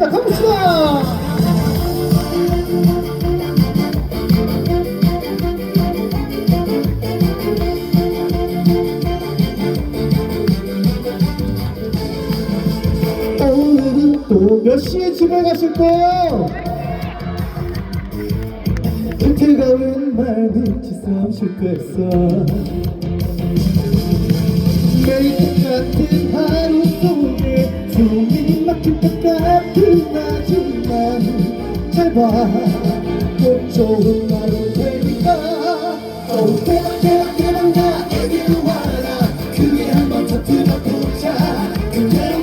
자, 가봅시다. 오늘은 또 몇 시에 집에 가실 거예요? 은퇴가 웬말 눈치 싸움 실패했어 나지만 잘봐꼭 좋은 날이 되니까. 오 대박 대박 대박 나에게로 와라 그게 한번 터뜨려보자. 그대로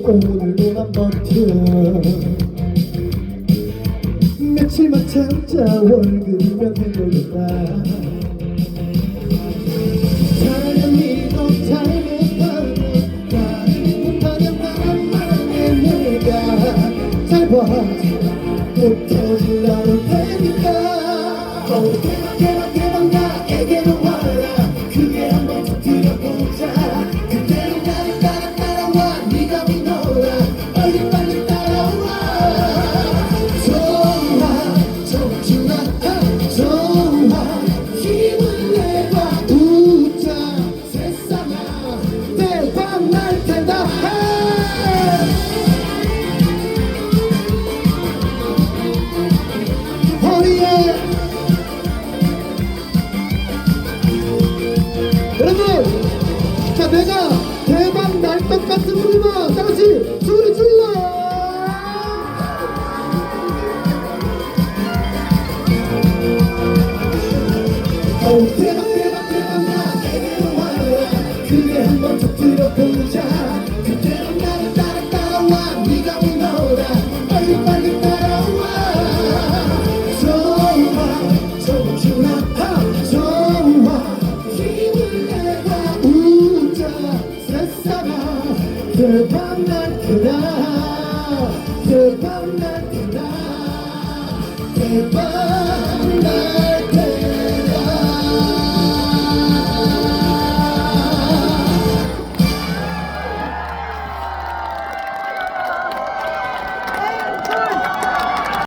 오늘도 난 버텨 며칠만 참자 월급이면 잘봐. 못 터질 나를 테니까. 오 대박 대박 대박 여러분 자 내가 대박 날 것 같은 소리만 다 같이 소리 질러! 오 대박 대박 대박 나에게로 와라. 그게 한번 터뜨려 보자. 그대로 나를 따라 따라와. 네가 믿어라 대박 날 테다 대박 날 테다 대박